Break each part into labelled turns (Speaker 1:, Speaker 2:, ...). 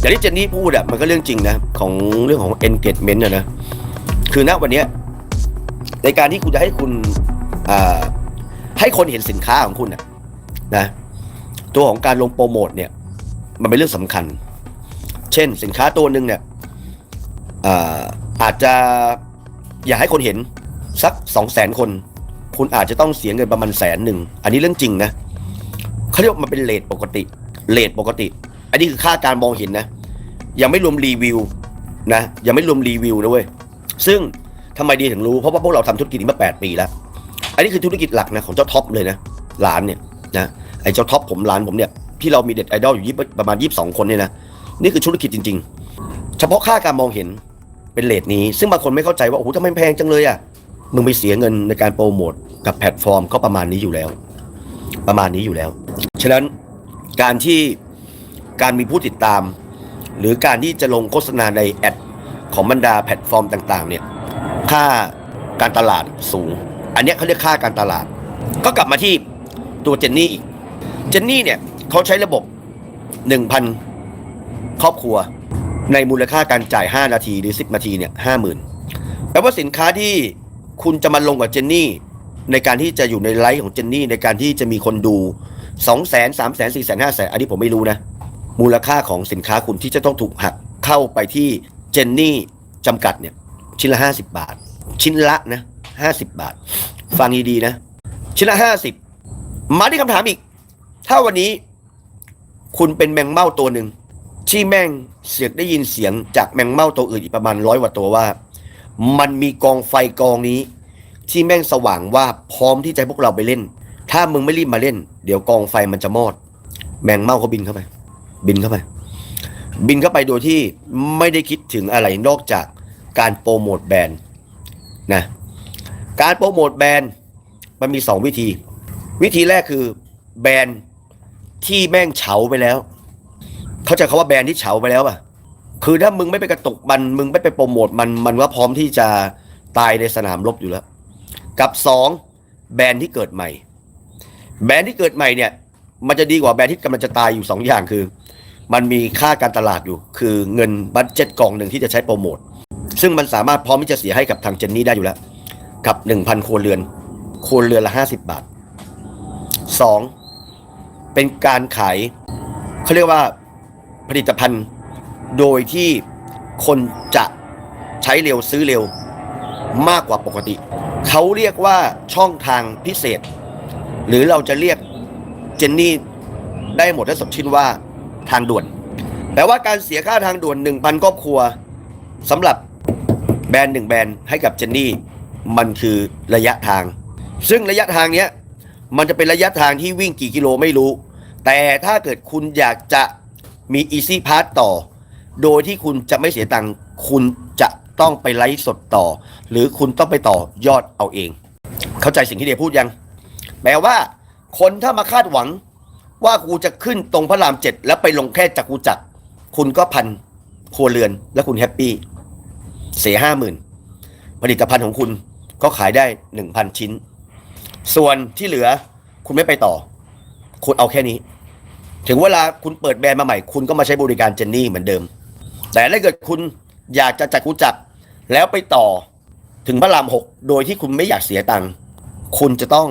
Speaker 1: อย่างที่เจนนี่พูดอะมันก็เรื่องจริงนะ ของเรื่องของ engagement อะนะ คือณวันเนี้ยในการที่คุณจะให้คุณให้คนเห็นสินค้าของคุณอะนะ ตัวของการลงโปรโมทเนี่ย มันเป็นเรื่องสำคัญ เช่นสินค้าตัวหนึ่งเนี่ยอาอาจจะอยากให้คนเห็นสักสองแสนคน คุณอาจจะต้องเสียเงินประมาณแสนหนึ่ง อันนี้เรื่องจริงนะเขาเรียกว่ามันเป็นเลทปกติเลทปกติ อันนี้คือค่าการมองเห็นนะ ยังไม่รวมรีวิวนะ ยังไม่รวมรีวิวนะเว้ย ซึ่งทำไมดีถึงรู้ เพราะว่าพวกเราทำธุรกิจนี้มา 8 ปีแล้ว อันนี้คือธุรกิจหลักนะของเจ้าท็อปเลยนะร้านเนี่ยนะ ไอ้เจ้าท็อปผมร้านผมเนี่ยที่เรามีเด็ดไอดอลอยู่ประมาณ 22 คนเนี่ยนะ นี่คือธุรกิจจริง ๆ เฉพาะค่าการมองเห็นเป็นเลทนี้ ซึ่งบางคนไม่เข้าใจว่าโอ้โหทำไมแพงจังเลยอะ มึงไปเสียเงินในการโปรโมทกับแพลตฟอร์มก็ประมาณนี้อยู่แล้ว ประมาณนี้อยู่แล้ว ฉะนั้นการที่ การมีผู้ติดตาม หรือการที่จะลงโฆษณาในแอดของบรรดาแพลตฟอร์มต่าง ๆ เนี่ยค่าการตลาดสูง อันนี้เขาเรียกค่าการตลาด ก็กลับมาที่ตัวเจนนี่อีก เจนนี่เนี่ยเขาใช้ระบบ 1,000 ครอบครัว ในมูลค่าการจ่าย 5 นาทีหรือ 10 นาทีเนี่ยห้าหมื่นแปลว่าสินค้าที่คุณจะมาลงกับเจนนี่ ในการที่จะอยู่ในไลฟ์ของเจนนี่ ในการที่จะมีคนดู 2 0 0 0 0 0 3 0 0 0 0 4 0 0 0 0 5 0 0 0อันนี้ผมไม่รู้นะ มูลค่าของสินค้าคุณที่จะต้องถูกหักเข้าไปที่เจนนี่จำกัดเนี่ย ชิ้นละ 50 บาท ชิ้นละนะ50 บาท ฟังดีๆนะ ชิ้นละ 50 มาที่คำถามอีก ถ้าวันนี้ คุณเป็นแมงเม่าตัวหนึ่งที่แม่งเสียงได้ยินเสียงจากแมงเม่าตัวอื่นอีกประมาณร้อยกว่าตัวว่า มันมีกองไฟกองนี้ ที่แม่งสว่างว่าพร้อมที่จะพวกเราไปเล่น ถ้ามึงไม่รีบมาเล่น เดี๋ยวกองไฟมันจะมอด แมงเม่าเขาบินเข้าไป บินเข้าไป บินเข้าไปโดยที่ไม่ได้คิดถึงอะไรนอกจากการโปรโมทแบรนด์นะการโปรโมทแบรนด์มันมีสองวิธี วิธีแรกคือแบรนด์ที่แม่งเฉาไปแล้ว เขาใจคาว่าแบรนด์ที่เฉาไปแล้วป่ะคือถ้ามึงไม่ไปกระตุกมันมึงไม่ไปโปรโมทมันมันว่าพร้อมที่จะตายในสนามรบอยู่แล้ว กับสองแบรนด์ที่เกิดใหม่ แบรนด์ที่เกิดใหม่เนี่ย มันจะดีกว่าแบรนด์ที่กำลังจะตายอยู่สองอย่างคือ มันมีค่าการตลาดอยู่ คือเงินบัตเจ็ตกองหนึ่งที่จะใช้โปรโมทซึ่งมันสามารถพร้อมที่จะเสียให้กับทางเจนนี่ได้อยู่แล้ว กับหนึ่งพันครเรือน โครเรือนละห้าสิบบาทสองเป็นการขายเขาเรียกว่าผลิตภัณฑ์โดยที่คนจะใช้เร็วซื้อเร็วมากกว่าปกติ เขาเรียกว่าช่องทางพิเศษ หรือเราจะเรียก เจนนี่ได้หมดทั้งสมชิ้นว่าทางด่วน แปลว่าการเสียค่าทางด่วน 1,000ครอบครัวสำหรับแบรนด์หนึ่งแบรนด์ให้กับเจนนี่มันคือระยะทาง ซึ่งระยะทางเนี้ยมันจะเป็นระยะทางที่วิ่งกี่กิโลไม่รู้ แต่ถ้าเกิดคุณอยากจะมี Easy Pass ต่อ โดยที่คุณจะไม่เสียตังค์คุณจะต้องไปไลฟ์สดต่อ หรือคุณต้องไปต่อยอดเอาเอง เข้าใจสิ่งที่เดียพูดยัง แปลว่า คนถ้ามาคาดหวังว่ากูจะขึ้นตรงพระรามเจ็ดแล้วไปลงแค่จักรกูจักรคุณก็พันครัวเรือนแล้วคุณแฮปปี้เสียห้าหมื่นผลิตภัณฑ์ของคุณก็ขายได้หนึ่งพันชิ้น ส่วนที่เหลือคุณไม่ไปต่อ คุณเอาแค่นี้ ถึงเวลาคุณเปิดแบรนด์มาใหม่ คุณก็มาใช้บริการเจนนี่เหมือนเดิม แต่ถ้าเกิดคุณอยากจะจัดกูจักแล้วไปต่อถึงพระรามหกโดยที่คุณไม่อยากเสียตังค์คุณจะต้อง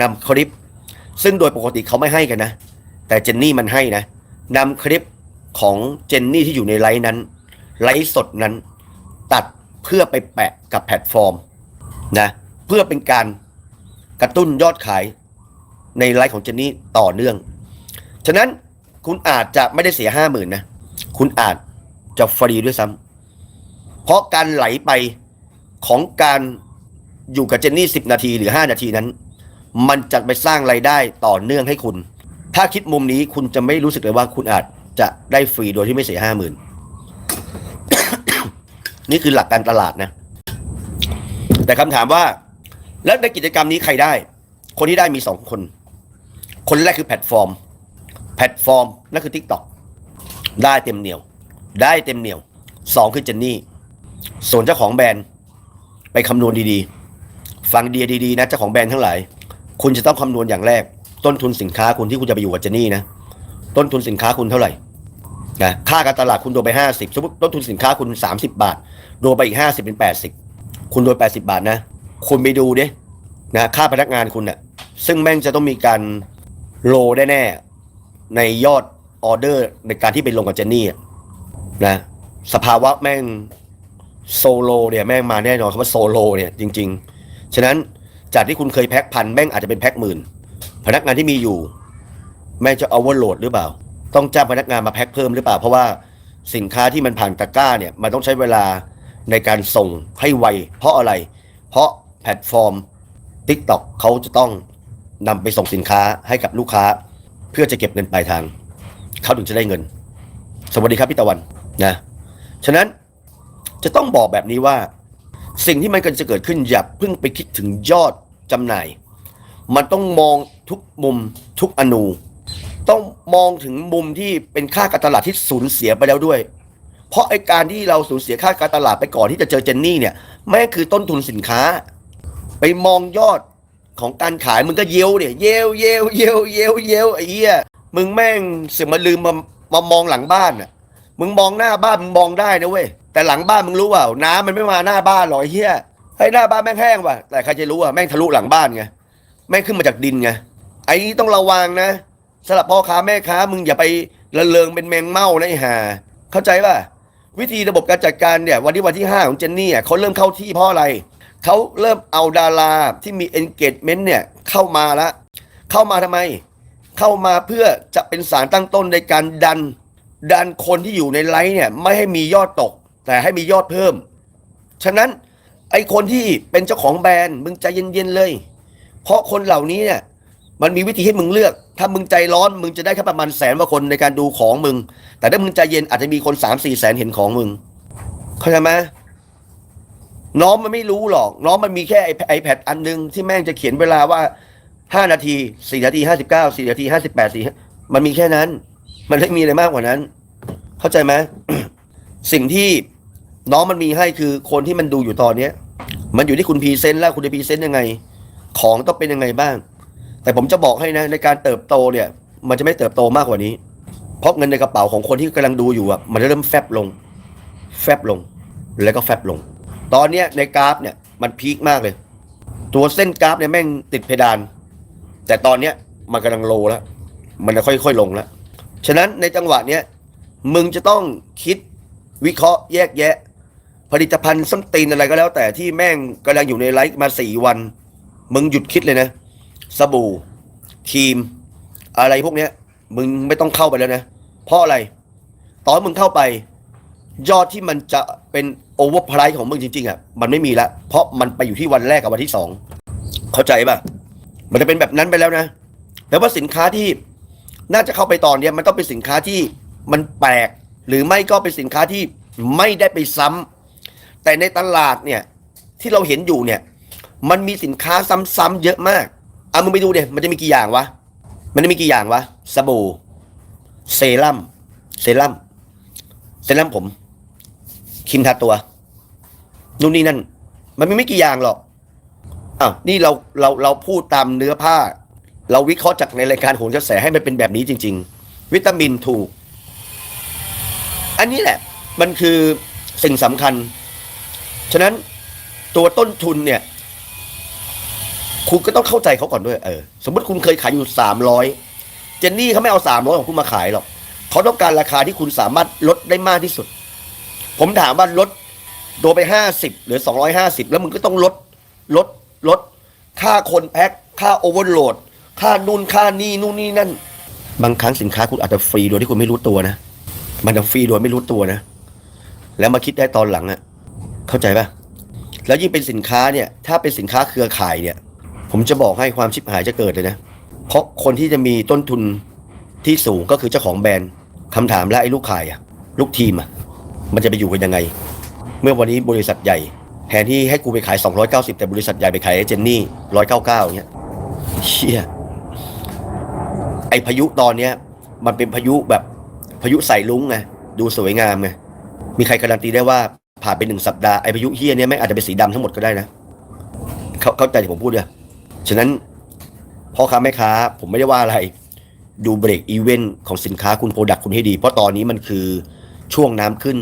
Speaker 1: นำคลิป ซึ่งโดยปกติเขาไม่ให้กันนะ แต่เจนนี่มันให้นะนำคลิปของเจนนี่ที่อยู่ในไลฟ์นั้น ไลฟ์สดนั้น ตัดเพื่อไปแปะกับแพลตฟอร์มนะเพื่อเป็นการกระตุ้นยอดขายในไลฟ์ของเจนนี่ต่อเนื่อง ฉะนั้นคุณอาจจะไม่ได้เสียห้าหมื่นนะ คุณอาจจะฟรีด้วยซ้ำเพราะการไหลไปของการอยู่กับเจนนี่สิบนาทีหรือห้านาทีนั้น มันจะไปสร้างไรายได้ต่อเนื่องให้คุณ ถ้าคิดมุมนี้คุณจะไม่รู้สึกเลยว่าคุณอาจจะได้ฟรีโดยที่ไม่เสียห้าหมื่นนี่คือหลักการตลาดนะ แต่คำถามว่า แล้วในกิจกรรมนี้ใครได้ คนที่ได้มีสองคน คนแรกคือแพลตฟอร์ม แพลตฟอร์มนั่นคือ TikTok ได้เต็มเหนียว ได้เต็มเหนียวสองคือเจนนี่ส่วนเจ้าของแบรนด์ไปคำนวณดีๆ ฟังดีดีๆนะเจ้าของแบรนด์ทั้งหลาย คุณจะต้องคำนวณอย่างแรก ต้นทุนสินค้าคุณที่คุณจะไปอยู่กับเจนี่นะ ต้นทุนสินค้าคุณเท่าไหร่นะค่าการตลาดคุณโดนไปห้าสิบสมมติต้นทุนสินค้าคุณสามสิบาท โดนไปอีกห้าสิบเป็นแปดสิบคุณโดนแปดสิบาทนะ คุณไปดูดินะค่าพนักงานคุณเนี่ยซึ่งแม่งจะต้องมีการโลได้แน่ในยอดออเดอร์ในการที่ไปลงกับเจนนี่นะสภาวะแม่งโซโลเนี่ยแม่งมาแน่นอนคำว่าโซโลเนี่ยจริง ๆ ฉะนั้น จากที่คุณเคยแพ็คพันแม่งอาจจะเป็นแพ็คหมื่น พนักงานที่มีอยู่ แม่งจะเอาวอร์โหลดหรือเปล่า ต้องจ้างพนักงานมาแพ็คเพิ่มหรือเปล่า เพราะว่าสินค้าที่มันผ่านตะกร้าเนี่ยมันต้องใช้เวลาในการส่งให้ไว เพราะอะไร เพราะแพลตฟอร์ม TikTok เขาจะต้องนำไปส่งสินค้าให้กับลูกค้า เพื่อจะเก็บเงินปลายทาง เขาถึงจะได้เงิน สวัสดีครับพี่ตะวันนะฉะนั้นจะต้องบอกแบบนี้ว่า สิ่งที่มันกำลังจะเกิดขึ้นอย่าเพิ่งไปคิดถึงยอด จำหน่าย มันต้องมองทุกมุมทุกอนูต้องมองถึงมุมที่เป็นค่าการตลาดที่สูญเสียไปแล้วด้วย เพราะไอการที่เราสูญเสียค่าการตลาดไปก่อนที่จะเจอเจนนี่เนี่ยแม่คือต้นทุนสินค้า ไปมองยอดของการขายมึงก็เยวเนี่ยเยวเยวเยวเยวเยวไอ้เหี้ยมึงแม่งเสือมาลืมมามามองหลังบ้านอะมึงมองหน้าบ้านมึงมองได้นะเว้ยแต่หลังบ้านมึงรู้เปล่าน้ำมันไม่มาหน้าบ้านหรอกไอ้ เหี้ยหน้าบ้านแม่งแห้งว่ะ แต่ใครจะรู้อะแม่งทะลุหลังบ้านไงแม่งขึ้นมาจากดินไงไอ้นี้ต้องระวังนะสำหรับพ่อค้าแม่ค้ามึงอย่าไปละเลงเป็นแมงเม่านะไอ้ห่าเข้าใจป่ะวิธีระบบการจัดการเนี่ยวันที่วันที่ห้าของเจนนี่อะเขาเริ่มเข้าที่เพราะอะไรเขาเริ่มเอาดาราที่มี engagement เนี่ยเข้ามาละเข้ามาทำไม เข้ามาเพื่อจะเป็นสารตั้งต้นในการดัน ดันคนที่อยู่ในไลฟ์เนี่ยไม่ให้มียอดตก แต่ให้มียอดเพิ่ม ฉะนั้น ไอคนที่เป็นเจ้าของแบรนด์มึงใจเย็นๆเลย เพราะคนเหล่านี้เนี่ยมันมีวิธีให้มึงเลือก ถ้ามึงใจร้อนมึงจะได้แค่ประมาณแสนกว่าคนในการดูของมึง แต่ถ้ามึงใจเย็นอาจจะมีคนสามสี่แสนเห็นของมึง เข้าใจไหมน้องมันไม่รู้หรอก น้องมันมีแค่ไอแพดอันนึงที่แม่งจะเขียนเวลาว่าห้านาทีสี่นาทีห้าสิบเก้าสี่นาทีห้าสิบแปดสี่มันมีแค่นั้น มันไม่มีอะไรมากกว่านั้น เข้าใจไหมสิ่งที่ น้องมันมีให้คือคนที่มันดูอยู่ตอนเนี้ย มันอยู่ที่คุณพรีเซนต์แล้วคุณจะพรีเซนต์ยังไง ของต้องเป็นยังไงบ้าง แต่ผมจะบอกให้นะ ในการเติบโตเนี่ย มันจะไม่เติบโตมากกว่านี้ เพราะเงินในกระเป๋าของคนที่กำลังดูอยู่อะมันจะเริ่มแฟบลง แฟบลง แล้วก็แฟบลง ตอนเนี้ยในกราฟเนี่ยมันพีคมากเลย ตัวเส้นกราฟเนี่ยแม่งติดเพดาน แต่ตอนเนี้ยมันกำลังโลแล้วมันจะค่อยๆลงแล้วฉะนั้นในจังหวะเนี้ยมึงจะต้องคิดวิเคราะห์แยกแยะ ผลิตภัณฑ์ส้นตีนอะไรก็แล้ว แต่ที่แม่งกำลังอยู่ในไลฟ์มาสี่วัน มึงหยุดคิดเลยนะ สบู่ครีม อะไรพวกเนี้ย มึงไม่ต้องเข้าไปแล้วนะ เพราะอะไร ตอนมึงเข้าไป ยอดที่มันจะเป็นโอเวอร์ไพรส์ของมึงจริงๆอะมันไม่มีละเพราะมันไปอยู่ที่วันแรกกับวันที่สองเข้าใจป่ะ มันจะเป็นแบบนั้นไปแล้วนะแต่ว่าสินค้าที่น่าจะเข้าไปตอนเนี้ยมันต้องเป็นสินค้าที่มันแปลก หรือไม่ก็เป็นสินค้าที่ไม่ได้ไปซ้ำ แต่ในตลาดเนี่ยที่เราเห็นอยู่เนี่ย มันมีสินค้าซ้ำๆเยอะมากเอามึงไปดูเดี๋ยมันจะมีกี่อย่างวะมันจะมีกี่อย่างวะสบู่เซรั่มเซรั่มเซรั่มผมครีมทาตัวนู่นนี่นั่น มันมีไม่กี่อย่างหรอกอ้าวนี่เราเราเราพูดตามเนื้อผ้า เราวิเคราะห์จากในรายการโหนกระแสให้มันเป็นแบบนี้จริง ๆ วิตามินถูก อันนี้แหละ มันคือสิ่งสำคัญ ฉะนั้นตัวต้นทุนเนี่ย คุณก็ต้องเข้าใจเขาก่อนด้วยเออสมมติคุณเคยขายอยู่สามร้อยเจนนี่เขาไม่เอาสามร้อยของคุณมาขายหรอกเขาต้องการราคาที่คุณสามารถลดได้มากที่สุด ผมถามว่าลดโดยไปห้าสิบหรือสองร้อยห้าสิบแล้วมึงก็ต้องลดลดลด ค่าคนแพ็คค่าโอเวอร์โหลด ค่านู่นค่านี่นู่นนี่นั่น บางครั้งสินค้าคุณอาจจะฟรีโดยที่คุณไม่รู้ตัวนะ มันจะฟรีโดยไม่รู้ตัวนะ แล้วมาคิดได้ตอนหลังอะ เข้าใจปะแล้วยิ่งเป็นสินค้าเนี่ย ถ้าเป็นสินค้าเครือข่ายเนี่ย ผมจะบอกให้ความชิบหายจะเกิดเลยนะ เพราะคนที่จะมีต้นทุนที่สูงก็คือเจ้าของแบรนด์คำถามแล้วไอ้ลูกขายอะลูกทีมอะมันจะไปอยู่กันยังไง เมื่อวันนี้บริษัทใหญ่แทนที่ให้กูไปขาย 290 แต่บริษัทใหญ่ไปขายไอ้เจนนี่ 199อย่างเงี้ยเชี่ยไอ้พายุตอนเนี้ย มันเป็นพายุแบบพายุใส่ลุ้งไงดูสวยงามไงมีใครการันตีได้ว่า ผ่านไปหนึ่งสัปดาห์ไอ้พายุเฮียเนี้ยไม่งอาจจะเป็นสีดำทั้งหมดก็ได้นะเขาเข้าใจที่ผมพูดเนี่ยฉะนั้นพ่อค้าแม่ค้า ผมไม่ได้ว่าอะไร ดูเบรกอีเวนต์ของสินค้าคุณโปรดักต์คุณให้ดี เพราะตอนนี้มันคือช่วงน้ำขึ้น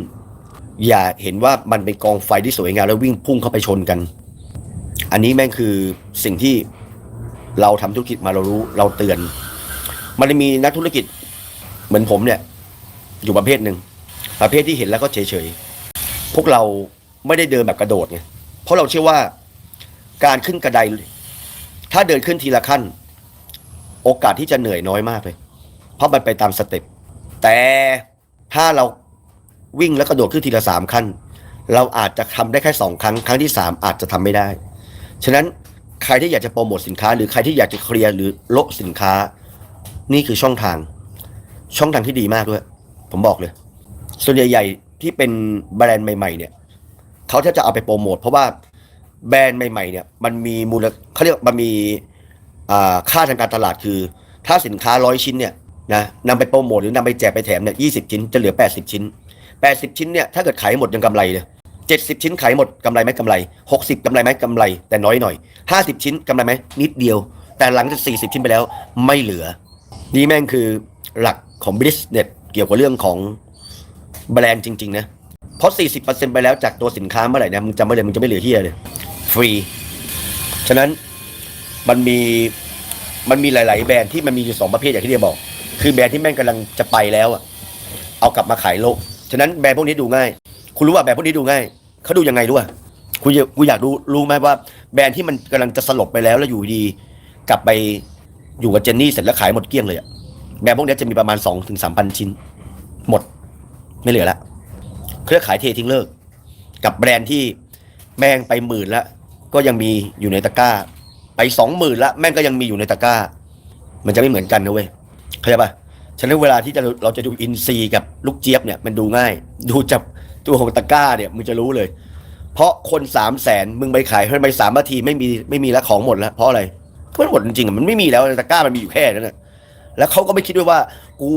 Speaker 1: อย่าเห็นว่ามันเป็นกองไฟที่สวยงามแล้ววิ่งพุ่งเข้าไปชนกัน อันนี้แม่งคือสิ่งที่เราทำธุรกิจมาเรารู้เราเตือน มันจะมีนักธุรกิจเหมือนผมเนี่ย อยู่ประเภทหนึ่งประเภทที่เห็นแล้วก็เฉยๆ พวกเราไม่ได้เดินแบบกระโดดไงเพราะเราเชื่อว่าการขึ้นกระได ถ้าเดินขึ้นทีละขั้น โอกาสที่จะเหนื่อยน้อยมากเลย เพราะมันไปตามสเต็ปแต่ถ้าเราวิ่งแล้วกระโดดขึ้นทีละสามขั้น เราอาจจะทำได้แค่สองครั้ง ครั้งที่สามอาจจะทำไม่ได้ ฉะนั้นใครที่อยากจะโปรโมทสินค้า หรือใครที่อยากจะเคลียร์หรือละสินค้า นี่คือช่องทาง ช่องทางที่ดีมากด้วย ผมบอกเลย ส่วนใหญ่ ที่เป็นแบรนด์ใหม่ ๆ เนี่ยเขาถ้าจะเอาไปโปรโมทเพราะว่าแบรนด์ใหม่ ๆ เนี่ย มันมีมูลเขาเรียกมันมีค่าทางการตลาดคือ ถ้าสินค้าร้อยชิ้นเนี่ยนะนำไปโปรโมทหรือนำไปแจกไปแถมเนี่ยยี่สิบชิ้นจะเหลือแปดสิบชิ้นแปดสิบชิ้นเนี่ยถ้าเกิดขายหมดยังกำไรเลยเจ็ดสิบชิ้นขายหมดกำไรไหมกำไรหกสิบกำไรไหมกำไรแต่น้อยหน่อยห้าสิบชิ้นกำไรไหมนิดเดียว แต่หลังจากสี่สิบชิ้นไปแล้วไม่เหลือ นี่แม่งคือหลักของ business เกี่ยวกับเรื่องของ แบรนด์จริง ๆ นะ เพราะ 40%ไปแล้วจากตัวสินค้าเมื่อไหร่นะมึงจำไม่เลยมึงจะไม่เหลือเฮียเลย ฟรี ฉะนั้นมันมีมันมีหลาย ๆ แบรนด์ที่มันมีอยู่สองประเภทอย่างที่เดียบอก คือแบรนด์ที่แม่งกำลังจะไปแล้วอะเอากลับมาขายโลก ฉะนั้นแบรนด์พวกนี้ดูง่าย คุณรู้ว่าแบรนด์พวกนี้ดูง่ายเขาดูยังไงรู้อะคุณอยากกูอยากรู้รู้ไหมว่าแบรนด์ที่มันกำลังจะสลบไปแล้วแล้วอยู่ดี กลับไปอยู่กับเจนนี่เสร็จแล้วขายหมดเกลี้ยงเลยอะแบรนด์พวกนี้จะมีประมาณสองถึงสามพันชิ้น หมด ไม่เหลือละเครือขายเททิ้งเลิก กับแบรนด์ที่แม่งไปหมื่นละก็ยังมีอยู่ในตะกร้า ไปสองหมื่นละแม่งก็ยังมีอยู่ในตะกร้า มันจะไม่เหมือนกันนะเว้ยเข้าใจปะฉะนั้นเวลาที่จะเราจะดูอินซีกับลูกเจี๊ยบเนี่ยมันดูง่าย ดูจากตัวของตะกร้าเนี่ยมึงจะรู้เลย เพราะคนสามแสนมึงไปขายให้ไปสามนาทีไม่มีไม่มีแล้วของหมดแล้วเพราะอะไรเพราะมันหมดจริงๆอะมันไม่มีแล้วในตะกร้ามันมีอยู่แค่นั้นนะ แล้วเขาก็ไม่คิดด้วยว่า กู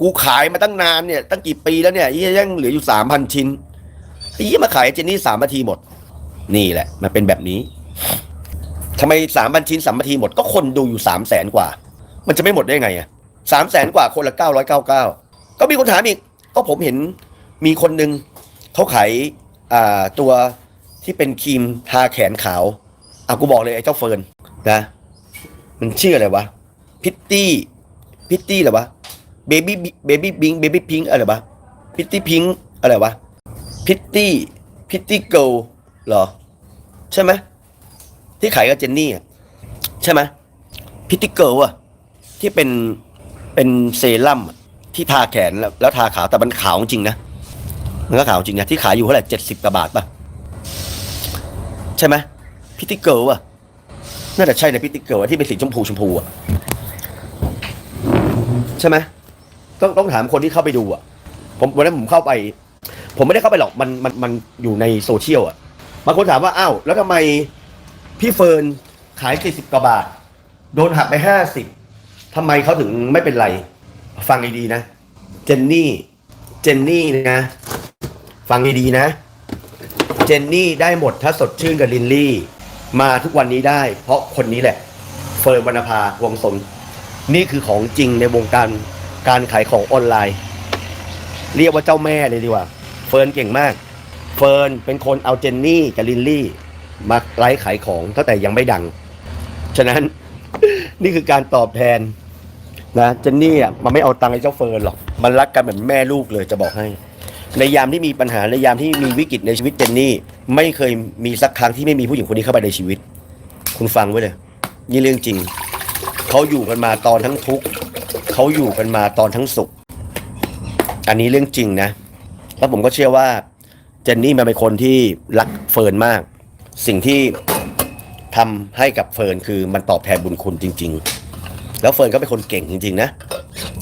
Speaker 1: กูขายมาตั้งนานเนี่ยตั้งกี่ปีแล้วเนี่ยยี่ยังเหลืออยู่สามพันชิ้นไอ้ยี่มาขายเจนนี่สามนาทีหมด นี่แหละ มันเป็นแบบนี้ทำไมสามพันชิ้นสามนาทีหมดก็คนดูอยู่สามแสนกว่า มันจะไม่หมดได้ไงอะสามแสนกว่าคนละเก้าร้อยเก้าเก้าก็มีคนถามอีกก็ผมเห็นมีคนหนึ่งเขาขายอ่าตัวที่เป็นครีมทาแขนขาวอะกูบอกเลยไอ้เจ้าเฟิร์นนะ มันชื่ออะไรวะพิตตี้ พิตตี้เหรอวะเบบี้เบบี้บิงเบบี้พิงอะไรวะพิตตี้พิงอะไรวะพิตตี้พิตตี้เกิลเหรอ ใช่ไหมที่ขายกับเจนนี่อะใช่ไหมพิตตี้เกิลอะที่เป็นเป็นเซรั่มที่ทาแขนแล้วแล้วทาขาวแต่มันขาวจริงนะมันก็ขาวจริงนะที่ขายอยู่เท่าไหร่เจ็ดสิบกว่าบาทป่ะใช่ไหมพิตตี้เกิลอะน่าจะใช่นะพิตตี้เกิลที่เป็นสีชมพูชมพูอะ ใช่ไหมต้องต้องถามคนที่เข้าไปดูอะ ผมวันนั้นผมเข้าไป ผมไม่ได้เข้าไปหรอกมันมันมันอยู่ในโซเชียลอะบางคนถามว่าอ้าวแล้วทำไมพี่เฟิร์นขายสี่สิบกว่าบาท โดนหักไปห้าสิบทำไมเขาถึงไม่เป็นไร ฟังดีๆนะ เจนนี่ เจนนี่นะ ฟังดีๆนะ เจนนี่ได้หมดถ้าสดชื่นกับลินลี่ มาทุกวันนี้ได้ เพราะคนนี้แหละ เฟิร์นวรรณภาวงศน นี่คือของจริงในวงการการขายของออนไลน์ เรียกว่าเจ้าแม่เลยดีกว่า เฟิร์นเก่งมาก เฟิร์นเป็นคนเอาเจนนี่กับลินลี่มาไลฟ์ขายของตั้งแต่ยังไม่ดัง ฉะนั้นนี่คือการตอบแทนนะเจนนี่อะมันไม่เอาตังค์ไอ้เจ้าเฟิร์นหรอก มันรักกันเหมือนแม่ลูกเลยจะบอกให้ ในยามที่มีปัญหาในยามที่มีวิกฤตในชีวิตเจนนี่ ไม่เคยมีสักครั้งที่ไม่มีผู้หญิงคนนี้เข้าไปในชีวิต คุณฟังไว้เลย นี่เรื่องจริง เขาอยู่กันมาตอนทั้งทุกข์เขาอยู่กันมาตอนทั้งสุข อันนี้เรื่องจริงนะ แล้วผมก็เชื่อว่า เจนนี่มันเป็นคนที่รักเฟิร์นมาก สิ่งที่ทำให้กับเฟิร์นคือมันตอบแทนบุญคุณจริง ๆ แล้วเฟิร์นก็เป็นคนเก่งจริง ๆ นะ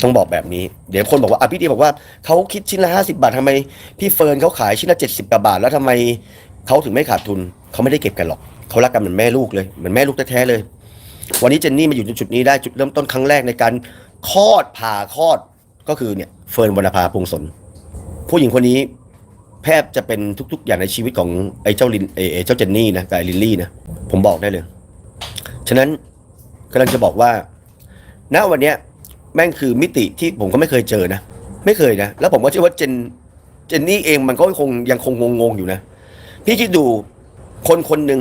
Speaker 1: ต้องบอกแบบนี้ เดี๋ยวคนบอกว่าอะพี่ดีบอกว่าเขาคิดชิ้นละห้าสิบาททำไม พี่เฟิร์นเขาขายชิ้นละเจ็ดสิบกว่าบาท แล้วทำไมเขาถึงไม่ขาดทุน เขาไม่ได้เก็บกันหรอก เขารักกันเหมือนแม่ลูกเลย เหมือนแม่ลูกแท้ๆเลย วันนี้เจนนี่มาอยู่ในจุดนี้ได้จุดเริ่มต้นครั้งแรกในการคลอดผ่าคลอดก็คือเนี่ยเฟิร์นวรรณภาพงศนผู้หญิงคนนี้แทบจะเป็นทุก ๆ อย่างในชีวิตของไอ้เจ้าลินไอ้เจ้าเจนนี่นะกับไอ้ลิลลี่นะผมบอกได้เลย ฉะนั้นกำลังจะบอกว่า ณวันเนี้ยแม่งคือมิติที่ผมก็ไม่เคยเจอนะ ไม่เคยนะ แล้วผมก็เชื่อว่าเจนเจนนี่เองมันก็คงยังคงงงๆอยู่นะ พี่คิดดูคนคนหนึ่ง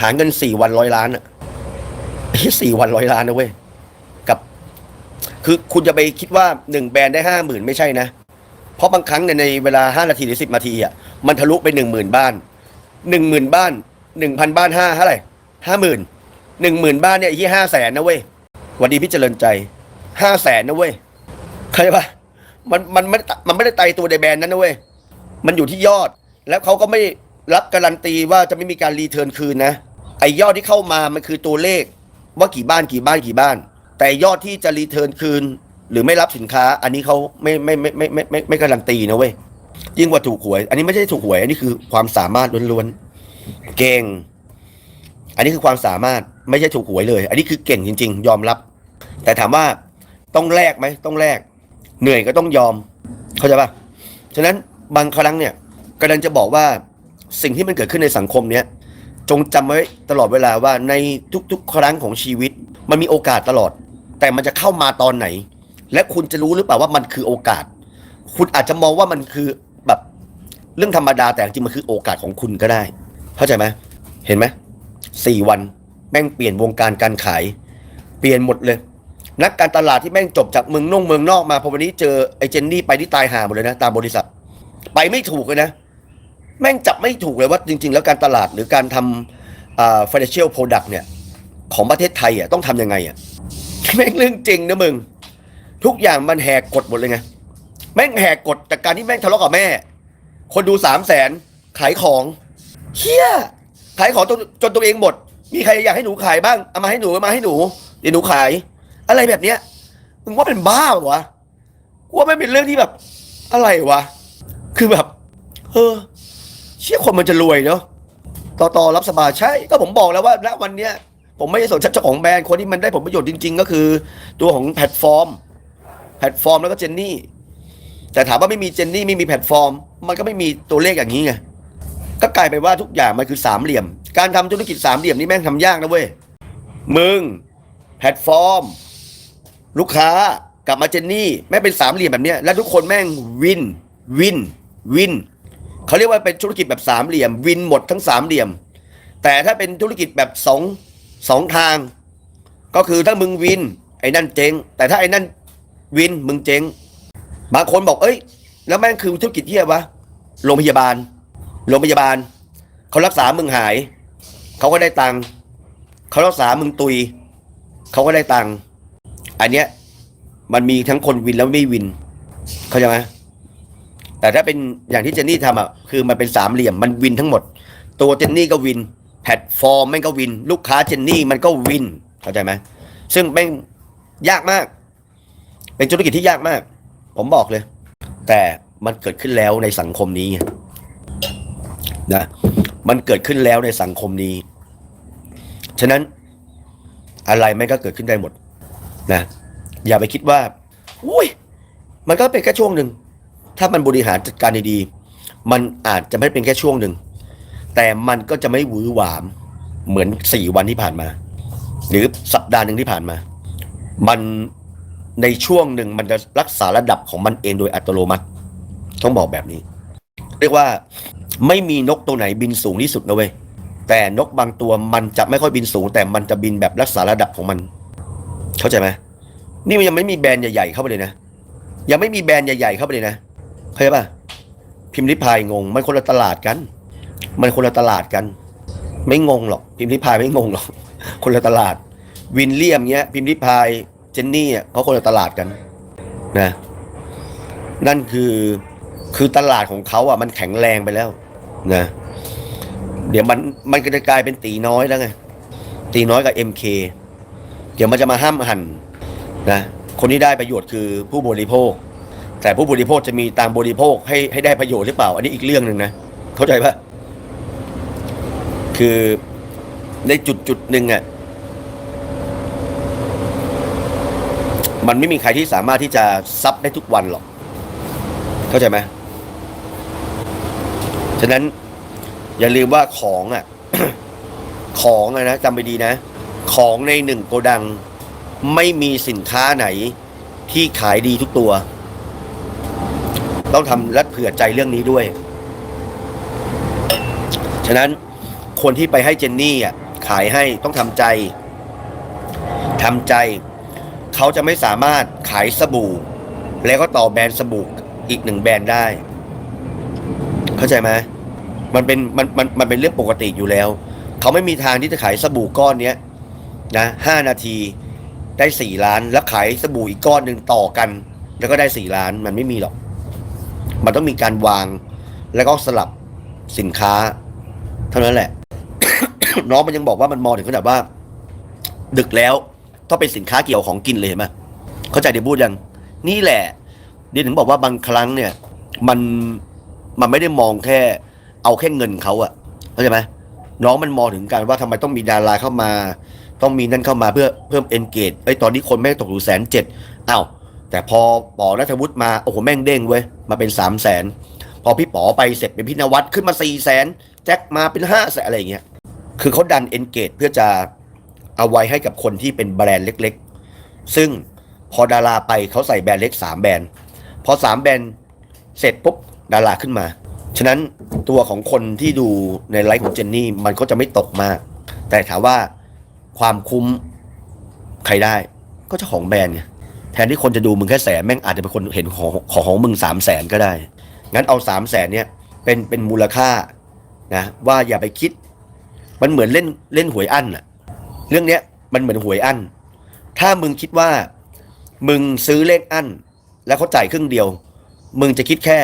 Speaker 1: หาเงินสี่วันร้อยล้านอะ สี่วันร้อยล้านนะเว้ยกับ คือคุณจะไปคิดว่าหนึ่งแบรนด์ได้ห้าหมื่นไม่ใช่นะ เพราะบางครั้งเนี่ยในเวลาห้านาทีหรือสิบนาทีอะมันทะลุไปหนึ่งหมื่นบ้านหนึ่งหมื่นบ้านหนึ่งพันบ้านห้าเท่าไหร่ห้าหมื่นหนึ่งหมื่นบ้านเนี่ยยี่ห้าแสนนะเว้ยวันดีพี่เจริญใจห้าแสนนะเว้ยเข้าใจปะมันมันไม่มันไม่ได้ไตตัวในแบรนด์นั้นนะเว้ยมันอยู่ที่ยอด แล้วเขาก็ไม่รับการันตีว่าจะไม่มีการรีเทิร์นคืนนะไอยอดที่เข้ามามันคือตัวเลข ว่ากี่บ้านกี่บ้านกี่บ้าน แต่ยอดที่จะรีเทิร์นคืน หรือไม่รับสินค้า อันนี้เขาไม่ไม่ไม่ไม่ไม่ไม่ไม่การันตีนะเว้ยยิ่งกว่าถูกหวย อันนี้ไม่ใช่ถูกหวย อันนี้คือความสามารถล้วนๆเก่ง อันนี้คือความสามารถไม่ใช่ถูกหวยเลย อันนี้คือเก่งจริง ๆ ยอมรับ แต่ถามว่าต้องแลกไหมต้องแลกเหนื่อยก็ต้องยอม เข้าใจปะฉะนั้นบางครั้งเนี่ยกำลังจะบอกว่าสิ่งที่มันเกิดขึ้นในสังคมเนี้ย จงจำไว้ตลอดเวลาว่าในทุกๆ ครั้งของชีวิต มันมีโอกาสตลอด แต่มันจะเข้ามาตอนไหน และคุณจะรู้หรือเปล่าว่ามันคือโอกาส คุณอาจจะมองว่ามันคือแบบเรื่องธรรมดาแต่จริงมันคือโอกาสของคุณก็ได้ เข้าใจไหมเห็นไหมสี่วันแม่งเปลี่ยนวงการการขาย เปลี่ยนหมดเลย นักการตลาดที่แม่งจบจากเมืองนอกเมืองนอกมาพอวันนี้เจอไอ้เจนนี่ไปที่ตายหาหมดเลยนะ ตามบริษัท ไปไม่ถูกเลยนะ แม่งจับไม่ถูกเลยว่าจริง ๆ แล้วการตลาดหรือการทำ financial product เนี่ย ของประเทศไทยอะต้องทำยังไงอะแม่งเรื่องจริงนะมึง ทุกอย่างมันแหกกฎหมดเลยไง แม่งแหกกฎจากการที่แม่งทะเลาะกับแม่ คนดูสามแสนขายของเฮียขายของจนตัวเองหมด มีใครอยากให้หนูขายบ้างเอามาให้หนูเอามาให้หนูเดี๋ยวหนูขาย อะไรแบบเนี้ยมึงว่าเป็นบ้าวะว่าไม่เป็นเรื่องที่แบบ อะไรวะ คือแบบ เออ เชื่อคนมันจะรวยเนาะต่อต่อรับสบายใช่ ก็ผมบอกแล้วว่าณวันเนี้ยผมไม่ได้สนใจเจ้าของแบรนด์คนที่มันได้ผลประโยชน์จริง ๆ ก็คือ ตัวของแพลตฟอร์ม แพลตฟอร์มแล้วก็เจนนี่ แต่ถามว่าไม่มีเจนนี่ไม่มีแพลตฟอร์ม มันก็ไม่มีตัวเลขอย่างนี้ไงก็กลายไปว่าทุกอย่างมันคือสามเหลี่ยม การทำธุรกิจสามเหลี่ยมนี่แม่งทำยากนะเว้ยมึงแพลตฟอร์ม ลูกค้ากลับมาเจนนี่แม่งเป็นสามเหลี่ยมแบบเนี้ยแล้วทุกคนแม่งวินวินวิน เขาเรียกว่าเป็นธุรกิจแบบสามเหลี่ยม วินหมดทั้งสามเหลี่ยม แต่ถ้าเป็นธุรกิจแบบสองสองทาง ก็คือถ้ามึงวินไอ้นั่นเจ๊ง แต่ถ้าไอ้นั่นวินมึงเจ๊งบางคนบอกเอ้ย แล้วแม่งคือธุรกิจที่อะไรวะโรงพยาบาล โรงพยาบาลเขารักษามึงหาย เขาก็ได้ตังค์เขารักษามึงตุย เขาก็ได้ตังค์อันเนี้ยมันมีทั้งคนวินแล้วไม่วิน เข้าใจไหม แต่ถ้าเป็นอย่างที่เจนนี่ทำอะคือมันเป็นสามเหลี่ยมมันวินทั้งหมด ตัวเจนนี่ก็วิน แพลตฟอร์มแม่งก็วิน ลูกค้าเจนนี่มันก็วินเข้าใจไหมซึ่งแม่งยากมาก เป็นธุรกิจที่ยากมาก ผมบอกเลย แต่มันเกิดขึ้นแล้วในสังคมนี้นะมันเกิดขึ้นแล้วในสังคมนี้ ฉะนั้นอะไรไม่ก็เกิดขึ้นได้หมดนะอย่าไปคิดว่า อุ้ย มันก็เป็นแค่ช่วงหนึ่ง ถ้ามันบริหารจัดการดีๆ มันอาจจะไม่เป็นแค่ช่วงหนึ่ง แต่มันก็จะไม่หวือหวาม เหมือนสี่วันที่ผ่านมา หรือสัปดาห์หนึ่งที่ผ่านมา มันในช่วงหนึ่งมันจะรักษาระดับของมันเองโดยอัตโนมัติ ต้องบอกแบบนี้ เรียกว่าไม่มีนกตัวไหนบินสูงที่สุดนะเว้ยแต่นกบางตัวมันจะไม่ค่อยบินสูง แต่มันจะบินแบบรักษาระดับของมัน เข้าใจไหมนี่มันยังไม่มีแบรนด์ใหญ่ๆเข้าไปเลยนะยังไม่มีแบรนด์ใหญ่ๆเข้าไปเลยนะ เข้าใจป่ะพิมพ์ริพายงง มันคนละตลาดกัน มันคนละตลาดกัน ไม่งงหรอก พิมพ์ริพายไม่งงหรอก คนละตลาด วินเลียมเงี้ย พิมพ์ริพายเจนนี่อะเขาคนละตลาดกันนะ นั่นคือคือตลาดของเขาอะ มันแข็งแรงไปแล้วนะเดี๋ยวมันมันก็จะกลายเป็นตีน้อยแล้วไงตีน้อยกับ MK เดี๋ยวมันจะมาห้ามหันนะคนที่ได้ประโยชน์คือผู้บริโภค แต่ผู้บริโภคจะมีตามบริโภคให้ให้ได้ประโยชน์หรือเปล่า อันนี้อีกเรื่องหนึ่งนะ เข้าใจปะคือในจุดจุดหนึ่งอะมันไม่มีใครที่สามารถที่จะซับได้ทุกวันหรอก เข้าใจไหมฉะนั้นอย่าลืมว่าของอะ ของอะนะจำไปดีนะ ของในหนึ่งโกดัง ไม่มีสินค้าไหนที่ขายดีทุกตัว ต้องทำและเผื่อใจเรื่องนี้ด้วย ฉะนั้นคนที่ไปให้เจนนี่อะขายให้ต้องทำใจทำใจ เขาจะไม่สามารถขายสบู่ แล้วก็ต่อแบรนด์สบู่อีกหนึ่งแบรนด์ได้ เข้าใจไหมมันเป็นมันมันมันเป็นเรื่องปกติอยู่แล้ว เขาไม่มีทางที่จะขายสบู่ก้อนเนี้ยนะห้านาทีได้สี่ล้าน แล้วขายสบู่อีกก้อนหนึ่งต่อกัน แล้วก็ได้สี่ล้านมันไม่มีหรอก มันต้องมีการวาง แล้วก็สลับสินค้า เท่านั้นแหละ น้องมันยังบอกว่ามันมองถึงขนาดว่า ดึกแล้วต้องเป็นสินค้าเกี่ยวของกินเลยเห็นไหมเข้าใจเดี๋ยวพูดยัง นี่แหละเดี๋ยวถึงบอกว่าบางครั้งเนี่ย มันมันไม่ได้มองแค่ เอาแค่เงินเขาอะเข้าใจไหมน้องมันมองถึงการว่าทำไมต้องมีดาราเข้ามา ต้องมีนั่นเข้ามาเพื่อเพิ่มเอนเกจไอ้ตอนนี้คนแม่งตกอยู่แสนเจ็ดอ้าวแต่พอปอนัทวุฒิมาโอ้โหแม่งเด้งเว้ย มาเป็นสามแสนพอพี่ป๋อไปเสร็จเป็นพี่นวัดขึ้นมาสี่แสนแจ็คมาเป็นห้าแสนอะไรอย่างเงี้ยคือเขาดันเอนเกจเพื่อจะเอาไว้ให้กับคนที่เป็นแบรนด์เล็กๆ ซึ่งพอดาราไปเขาใส่แบรนด์เล็กสามแบรนด์ พอสามแบรนด์เสร็จปุ๊บดาราขึ้นมา ฉะนั้นตัวของคนที่ดูในไลฟ์ของเจนนี่มันก็จะไม่ตกมาก แต่ถามว่าความคุ้มใครได้ก็เจ้าของแบรนด์ไง แทนที่คนจะดูมึงแค่แสนแม่งอาจจะเป็นคนเห็นของของของมึงสามแสนก็ได้ งั้นเอาสามแสนเนี่ยเป็นเป็นมูลค่านะว่าอย่าไปคิด มันเหมือนเล่นเล่นหวยอั้นอะเรื่องเนี้ยมันเหมือนหวยอั้น ถ้ามึงคิดว่า มึงซื้อเลขอั้น แล้วเขาจ่ายครึ่งเดียว มึงจะคิดแค่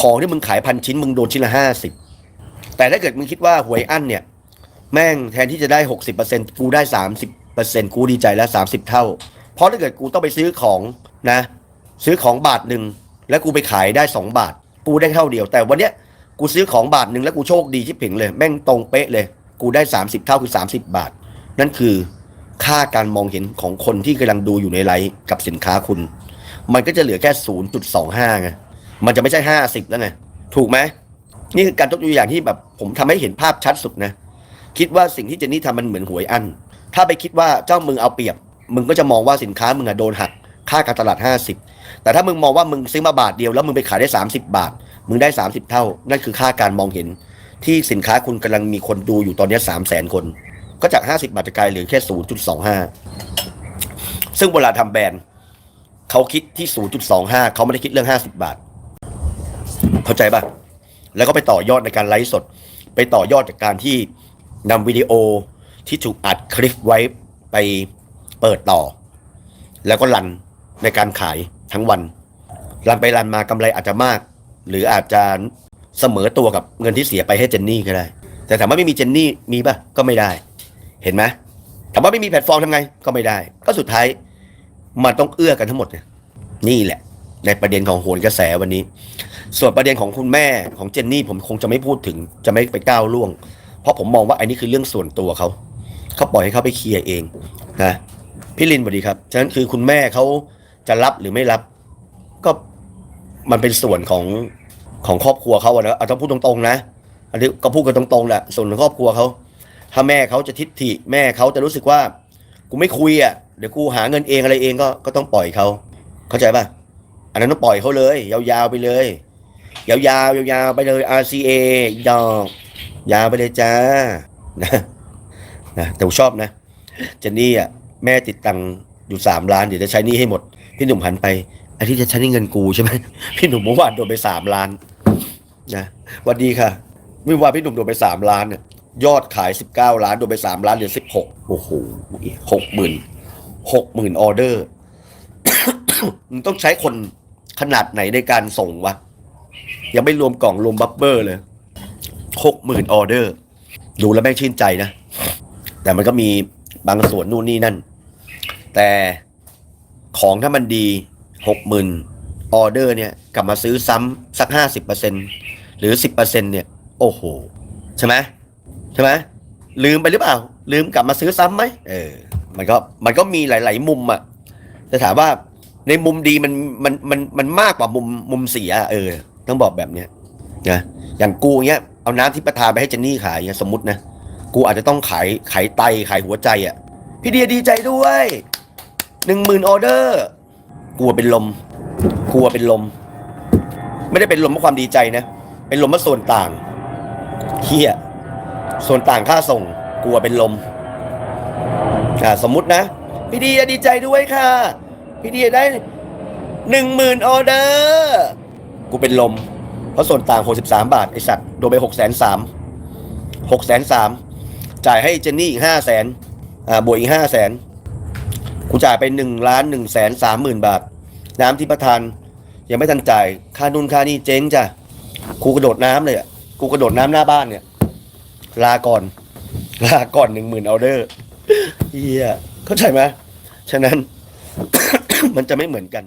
Speaker 1: ของที่มึงขายพันชิ้น มึงโดนชิ้นละห้าสิบแต่ถ้าเกิดมึงคิดว่าหวยอั้นเนี่ย แม่งแทนที่จะได้หกสิบเปอร์เซ็นกูได้สามสิบเปอร์เซ็นกูดีใจแล้วสามสิบเท่า เพราะถ้าเกิดกูต้องไปซื้อของนะ ซื้อของบาทหนึ่งแล้วกูไปขายได้สองบาท กูได้เท่าเดียว แต่วันเนี้ยกูซื้อของบาทหนึ่งแล้วกูโชคดีที่ผิงเลย แม่งตรงเป๊ะเลย กูได้สามสิบเท่าคือสามสิบบาท นั่นคือค่าการมองเห็นของคนที่กำลังดูอยู่ในไลฟ์กับสินค้าคุณ มันก็จะเหลือแค่ศูนย์จุดสองห้าไงมันจะไม่ใช่ห้าสิบแล้วไงถูกไหมนี่คือการยกตัวอย่างที่แบบ ผมทำให้เห็นภาพชัดสุดนะ คิดว่าสิ่งที่เจนนี่ทำมันเหมือนหวยอัน ถ้าไปคิดว่าเจ้ามึงเอาเปรียบ มึงก็จะมองว่าสินค้ามึงอะโดนหักค่าการตลาด 50 แต่ถ้ามึงมองว่ามึงซื้อมาบาทเดียวแล้วมึงไปขายได้ 30 บาท มึงได้ 30 เท่า นั่นคือค่าการมองเห็น ที่สินค้าคุณกำลังมีคนดูอยู่ตอนนี้3 0 0 0 0 0 คน ก็จาก 50 บาทจะกลายเหลือแค่ 0.25 ซึ่งเวลาทำแบรนด์เขาคิดที่ 0.25 เขาไม่ได้คิดเรื่อง 50 บาท เข้าใจป่ะ แล้วก็ไปต่อยอดในการไลฟ์สด ไปต่อยอดจากการที่นำวิดีโอที่ถูกอัดคลิปไว้ไป เปิดต่อ แล้วก็รันในการขายทั้งวัน รันไปรันมากำไรอาจจะมาก หรืออาจจะเสมอตัวกับเงินที่เสียไปให้เจนนี่ก็ได้ แต่ถามว่าไม่มีเจนนี่มีป่ะก็ไม่ได้ เห็นไหมถามว่าไม่มีแพลตฟอร์มทำไงก็ไม่ได้ ก็สุดท้ายมันต้องเอื้อกันทั้งหมดเนี่ยนี่แหละ ในประเด็นของโหนกระแสวันนี้ ส่วนประเด็นของคุณแม่ของเจนนี่ผมคงจะไม่พูดถึงจะไม่ไปก้าวล่วง เพราะผมมองว่าอันนี้คือเรื่องส่วนตัวเขาเขาปล่อยให้เขาไปเคลียร์เองนะ พี่ลินสวัสดีครับ ฉะนั้นคือคุณแม่เขาจะรับหรือไม่รับ ก็มันเป็นส่วนของของครอบครัวเขาอะนะเอาต้องพูดตรงๆนะ อันนี้ก็พูดกันตรงๆแหละส่วนของครอบครัวเขา ถ้าแม่เขาจะทิฐิแม่เขาจะรู้สึกว่า กูไม่คุยอะ เดี๋ยวกูหาเงินเองอะไรเองก็ก็ต้องปล่อยเขา เข้าใจป่ะ อันนั้นต้องปล่อยเขาเลย ยาวๆไปเลย ยาวๆยาวๆไปเลย RCA ดอกยาวไปเลยจ้านะนะแต่ผมชอบนะเจนนี่อะ แม่ติดตังอยู่สามล้านเดี๋ยวจะใช้นี่ให้หมด พี่หนุ่มหันไปไอ้ที่จะใช้นี่เงินกูใช่ไหมพี่หนุ่มเมื่อวานโดนไปสามล้านนะวันดีค่ะเมื่อวานพี่หนุ่มโดนไปสามล้านเนี่ยยอดขายสิบเก้าล้านโดนไปสามล้านเหลือสิบหกโอ้โหหกหมื่นหกหมื่นออเดอร์มึงต้องใช้คนขนาดไหนในการส่งวะยังไม่รวมกล่องรวมบัฟเฟอร์เลยหกหมื่นออเดอร์ดูแล้วแม่งชื่นใจนะ แต่มันก็มี บางส่วนนู่นนี่นั่น แต่ของถ้ามันดีหกหมื่นออเดอร์เนี่ยกลับมาซื้อซ้ำสักห้าสิบเปอร์เซ็นหรือสิบเปอร์เซ็นเนี่ย โอ้โห ใช่ไหมใช่ไหมลืมไปหรือเปล่า ลืมกลับมาซื้อซ้ำไหมเออ มันก็มันก็มีหลาย ๆ มุมอะแต่ถามว่าในมุมดีมันมันมันมันมากกว่ามุมมุมเสีย เออ ต้องบอกแบบเนี้ยนะอย่างกูเงี้ยเอาน้ำที่ประทานไปให้เจนนี่ขายเงี้ยสมมตินะ กูอาจจะต้องขายขายไตขายหัวใจอะ่ะ พี่เดียดีใจด้วยหนึ่งหมื่นออเดอร์กลัวเป็นลมกลัวเป็นลม ไม่ได้เป็นลมเพราะความดีใจนะ เป็นลมเพราะส่วนต่างเฮียส่วนต่างค่าส่งกลัวเป็นลมอ่าสมมุตินะ พี่เดียดีใจด้วยค่ะ พี่เดียได้หนึ่งหมื่นออเดอร์กูเป็นลม เพราะส่วนต่างหกสิบสามบาท ไอสัตว์โดนไปหกแสนสามหกแสนสาม จ่ายให้เจนนี่อีกห้าแสนอ่าบวกอีกห้าแสนกูจ่ายไปหนึ่งล้านหนึ่งแสนสามหมื่นบาท น้ำที่ประทานยังไม่ทันจ่ายค่านุ่นค่านี่เจ๊งจ้ะกูกระโดดน้ำเลยอะกูกระโดดน้ำหน้าบ้านเนี่ย ลาก่อน ลาก่อนหนึ่งหมื่นออเดอร์เฮียเข้าใจไหมฉะนั้น มันจะไม่เหมือนกัน